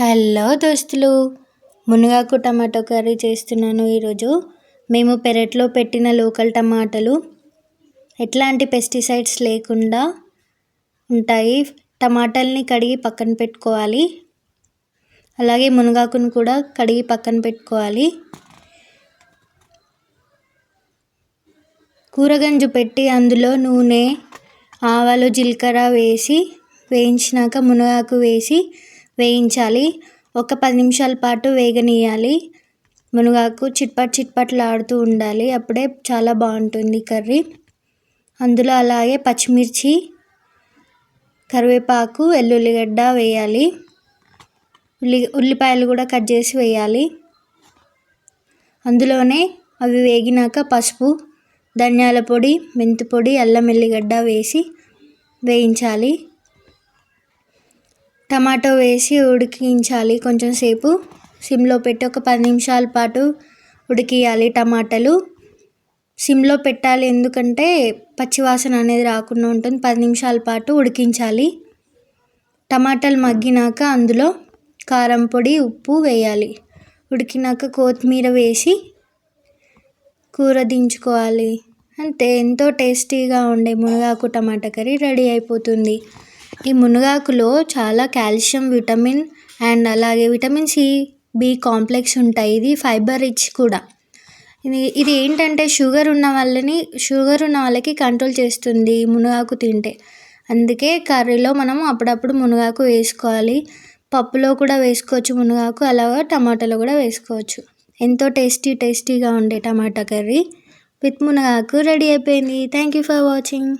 Hello దోస్తులు. మునగాకు tomato curry చేస్తున్నాను ఈరోజు. మేము పెరట్లో పెట్టిన లోకల్ టమాటాలు. ఎట్లాంటి పెస్టిసైడ్స్ లేకుండా ఉంటాయి. టమాటాలని కడిగి పక్కన పెట్టుకోవాలి. అలాగే మునగాకును కూడా కడిగి పక్కన పెట్టుకోవాలి. కూరగంజు పెట్టి అందులో నూనె ఆవాలు జీలకర్ర వేసి వేయించినాక మునగాకు వేసి వేయించాలి. ఒక పది నిమిషాల పాటు వేగనీయాలి మునగాకు చిట్పట్ చిట్పట్లాడుతూ ఉండాలి. అప్పుడే చాలా బాగుంటుంది కర్రీ. అందులో అలాగే పచ్చిమిర్చి కరివేపాకు వెల్లుల్లిగడ్డ వేయాలి. ఉల్లి ఉల్లిపాయలు కూడా కట్ చేసి వేయాలి. అందులోనే అవి వేగినాక పసుపు ధనియాల పొడి మెంతి పొడి అల్లం ఎల్లిగడ్డ వేసి వేయించాలి. టమాటో వేసి ఉడికించాలి. కొంచెం సేపు సిమ్లో పెట్టి ఒక పది నిమిషాల పాటు ఉడికియాలి టమాటాలు. సిమ్లో పెట్టాలి ఎందుకంటే పచ్చివాసన అనేది రాకుండా ఉంటుంది. పది నిమిషాల పాటు ఉడికించాలి. టమాటాలు మగ్గినాక అందులో కారం పొడి ఉప్పు వేయాలి. ఉడికినాక కొత్తిమీర వేసి కూర దించుకోవాలి. అంతే. ఎంతో టేస్టీగా ఉండే మునగాకు టమాటా కర్రీ రెడీ అయిపోతుంది. ఈ మునగాకులో చాలా కాల్షియం విటమిన్ అండ్ అలాగే విటమిన్ సి బి కాంప్లెక్స్ ఉంటాయి. ఇది ఫైబర్ రిచ్ కూడా. ఇది ఇది ఏంటంటే షుగర్ ఉన్న వాళ్ళని షుగర్ ఉన్న వాళ్ళకి కంట్రోల్ చేస్తుంది మునగాకు తింటే. అందుకే కర్రీలో మనం అప్పుడప్పుడు మునగాకు వేసుకోవాలి. పప్పులో కూడా వేసుకోవచ్చు మునగాకు అలాగా టమాటాలో కూడా వేసుకోవచ్చు. ఎంతో టేస్టీ టేస్టీగా ఉండే టమాటా కర్రీ విత్ మునగాకు రెడీ అయిపోయింది. Thank you for watching.